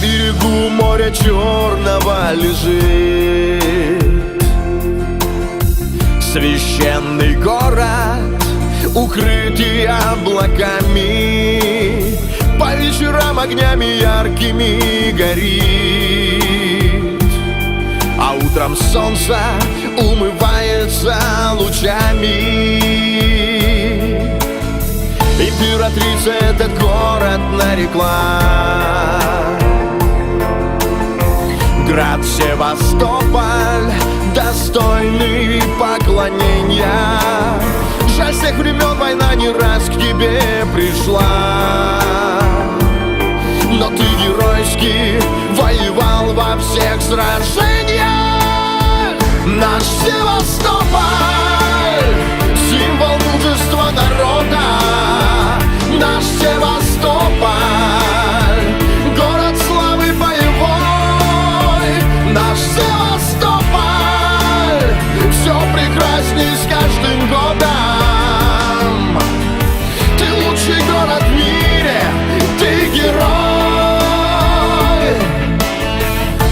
берегу моря черного лежит Священный город, укрытый облаками. По вечерам огнями яркими горит А утром солнце умывается лучами. Императрица этот город нарекла Град Севастополь Достойный поклонения. Жаль, с тех времен война не раз к тебе пришла. Но ты геройски воевал во всех сражениях. Наш Севастополь Наш Севастополь. Все прекрасней с каждым годом. Ты лучший город в мире Ты герой.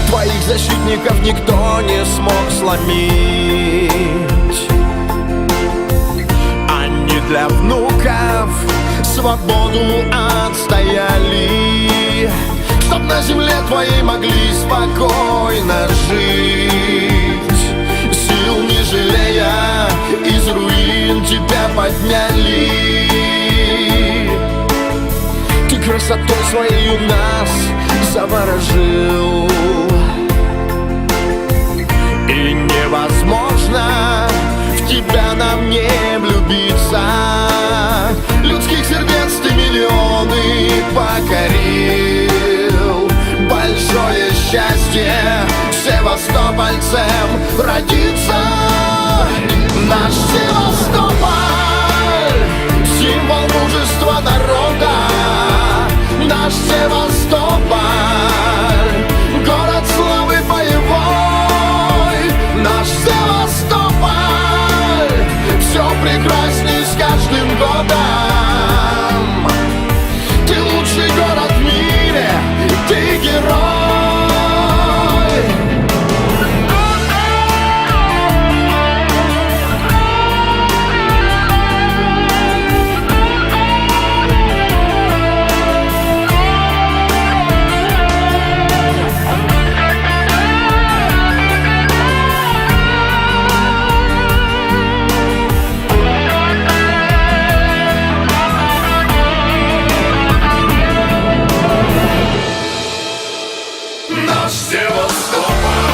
Твоих защитников никто не смог сломить. Они для внуков свободу отстояли Чтоб на земле твоей могли спокойно жить. Сил не жалея, из руин тебя подняли. Ты красотой своей нас заворожил. И невозможно в тебя нам не влюбиться. Людских сердец ты миллионы покорил счастье севастопольцем родиться Наш Севастополь,